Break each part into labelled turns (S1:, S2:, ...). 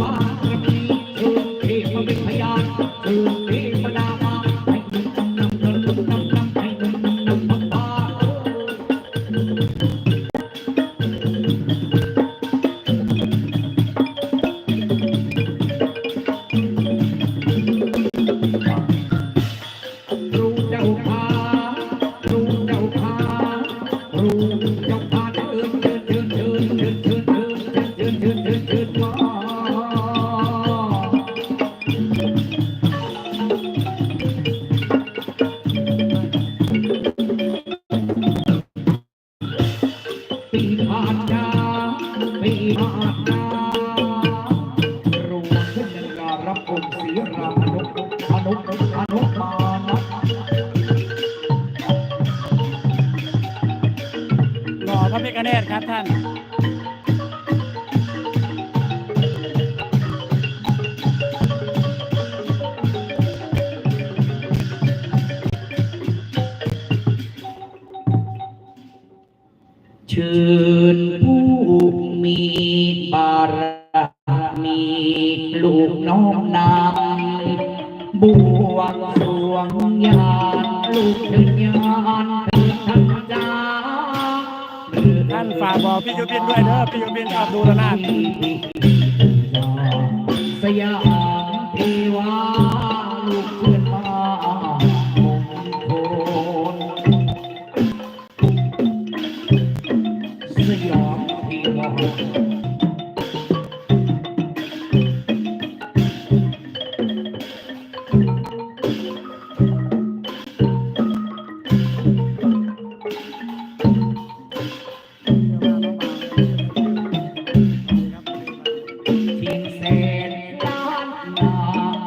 S1: បារមីគឺទេពវិទ្យាគឺទេវតាបាហើយនឹងនឹងនឹងនឹងនឹងនឹងនឹ
S2: ងបា พระพิฆเนศครับท่าน
S1: ชิญผู้มีบารมีลูกน้องนำบวงสรวงญาณลูกถึงญาณเป็นทันจา
S2: ท่านฝากบอกพี่ยุพินด้วยเด้อพี่ยุพินชอบดูระนาด
S1: สยาม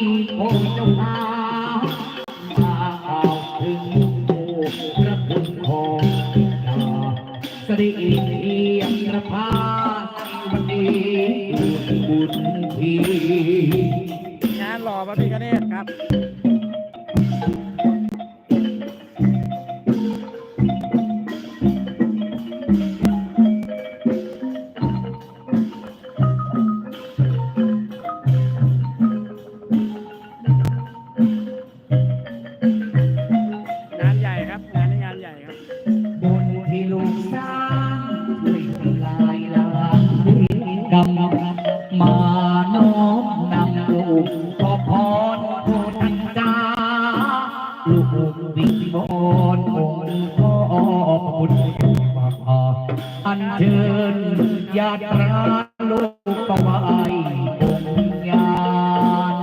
S1: คงเจ้าตาถ้าเอาถึงผู้พระคุณของตาสริเอียงประภาวันนี้บุญที
S2: นหล่อพระพิฆเนศครับ ญา
S1: ตราลูกก็ไหวองค์ญาณ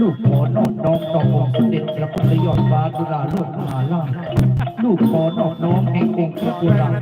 S1: ลูกขอนอบน้อมต่อองค์สมเด็จพระพุทธยอดฟ้าดุราโลกมหาราชลูกขอนอบน้อมแห่งองค์พระจุฬาภาอรา